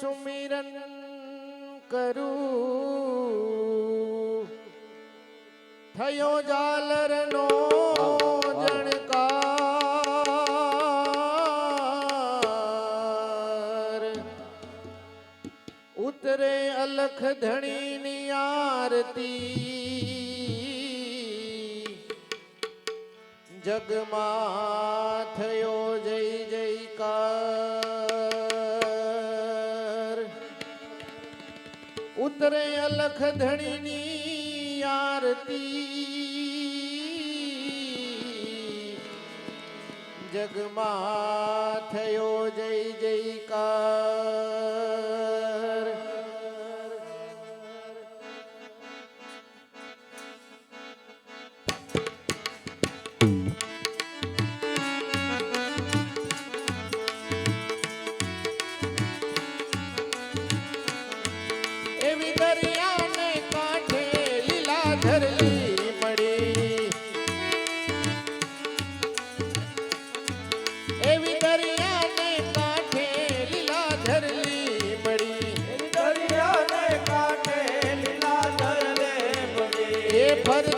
સુમિરન કરું. થયો જાલરનો જણકાર. ઉતરે અલખ ધણીની આરતી. જગમાં થયો ઉતરે અલખ ધણીની આરતી. જગમાં થયો જય જયકાર. पर